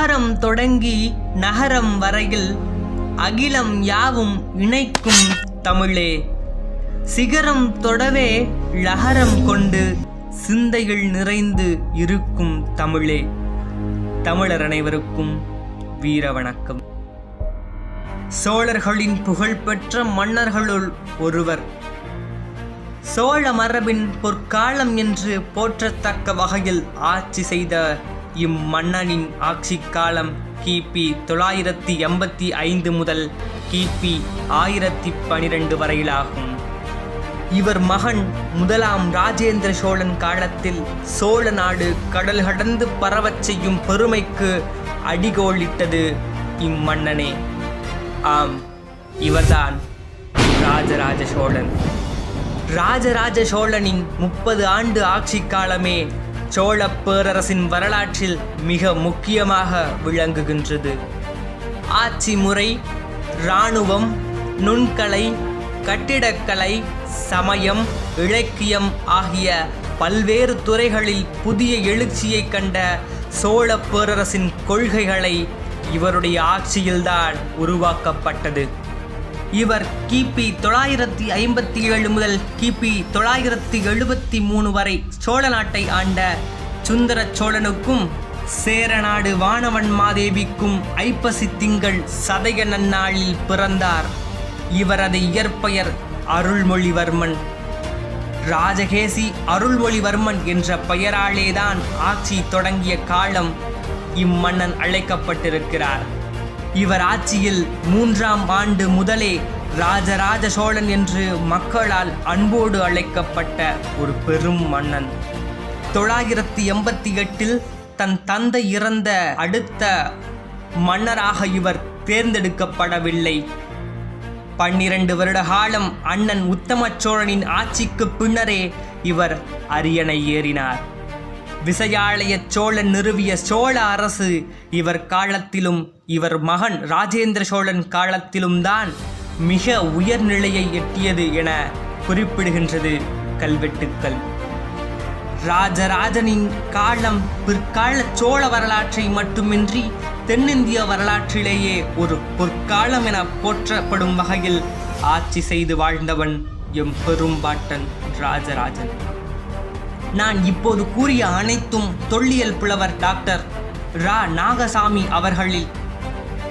நகரம் தொடங்கி நகரம் வரையில் அகிலம் யாவும் இணைக்கும் தமிழே. சிகரம் தொடவே லகரம் கொண்டு சிந்தைகள் நிறைந்து இருக்கும் தமிழே. தமிழர் அனைவருக்கும் வீர வணக்கம். சோழர்களின் புகழ்பெற்ற மன்னர்களுள் ஒருவர். சோழ மரபின் பொற்காலம் என்று போற்றத்தக்க வகையில் ஆட்சி செய்த இம்மன்னனின் ஆட்சி காலம் கிபி தொள்ளாயிரத்தி எண்பத்தி ஐந்து முதல் கிபி ஆயிரத்தி பனிரெண்டு வரையிலாகும். இவர் மகன் முதலாம் ராஜேந்திர சோழன் காலத்தில் சோழ நாடு கடல் கடந்து பரவச் செய்யும் பெருமைக்கு அடிகோலிட்டது இம்மன்னனே. ஆம் இவர்தான் ராஜராஜ சோழன். ராஜராஜ சோழனின் முப்பது ஆண்டு ஆட்சி காலமே சோழ பேரரசின் வரலாற்றில் மிக முக்கியமாக விளங்குகின்றது. ஆட்சி முறை இராணுவம் நுண்கலை கட்டிடக்கலை சமயம் இலக்கியம் ஆகிய பல்வேறு துறைகளில் புதிய எழுச்சியை கண்ட சோழ பேரரசின் கொள்கைகளை இவருடைய ஆட்சியில்தான் உருவாக்கப்பட்டது. இவர் கிபி தொள்ளாயிரத்தி ஐம்பத்தி ஏழு முதல் கிபி தொள்ளாயிரத்தி எழுபத்தி மூணு வரை சோழ நாட்டை ஆண்ட சுந்தர சோழனுக்கும் சேரநாடு வானவன் மாதேவிக்கும் ஐப்பசி திங்கள் சதய நன்னாளில் பிறந்தார். இவரது இயற்பெயர் அருள்மொழிவர்மன். ராஜகேசி அருள்மொழிவர்மன் என்ற பெயராலேதான் ஆட்சி தொடங்கிய காலம் இம்மன்னன் அழைக்கப்பட்டிருக்கிறார். இவர் ஆட்சியில் மூன்றாம் ஆண்டு முதலே ராஜராஜ சோழன் என்று மக்களால் அன்போடு அழைக்கப்பட்ட ஒரு பெரும் மன்னன். தொள்ளாயிரத்தி எண்பத்தி எட்டில் தன் தந்தை இறந்த அடுத்த மன்னராக இவர் தேர்ந்தெடுக்கப்படவில்லை. பன்னிரண்டு வருட காலம் அண்ணன் உத்தம சோழனின் ஆட்சிக்கு பின்னரே இவர் அரியணை ஏறினார். விசயாலய சோழன் நிறுவிய சோழ அரசு இவர் காலத்திலும் இவர் மகன் ராஜேந்திர சோழன் காலத்திலும் தான் மிக உயர்நிலையை எட்டியது என குறிப்பிடுகின்றது கல்வெட்டுக்கள். ராஜராஜனின் காலம் பிற்கால சோழ வரலாற்றை மட்டுமின்றி தென்னிந்திய வரலாற்றிலேயே ஒரு பொற்காலம் என போற்றப்படும் வகையில் ஆட்சி செய்து வாழ்ந்தவன் எம் பெரும்பாட்டன் ராஜராஜன். நான் இப்போது கூறிய அனைத்தும் தொல்லியல் புலவர் டாக்டர் ரா. நாகசாமி அவர்களில்.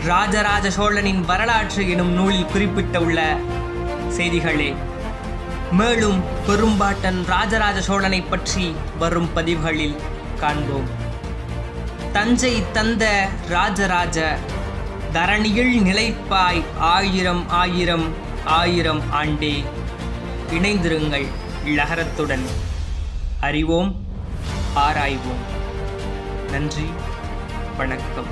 ராஜராஜ சோழனின் வரலாற்று எனும் நூலில் குறிப்பிட்டுள்ள செய்திகளே. மேலும் பெரும்பாட்டன் ராஜராஜ சோழனை பற்றி வரும் பதிவுகளில் காண்போம். தஞ்சை தந்த ராஜராஜ தரணியில் நிலைப்பாய் ஆயிரம் ஆயிரம் ஆயிரம் ஆண்டே. இணைந்திருங்கள் லகரத்துடன் அறிவோம் ஆராய்வோம். நன்றி வணக்கம்.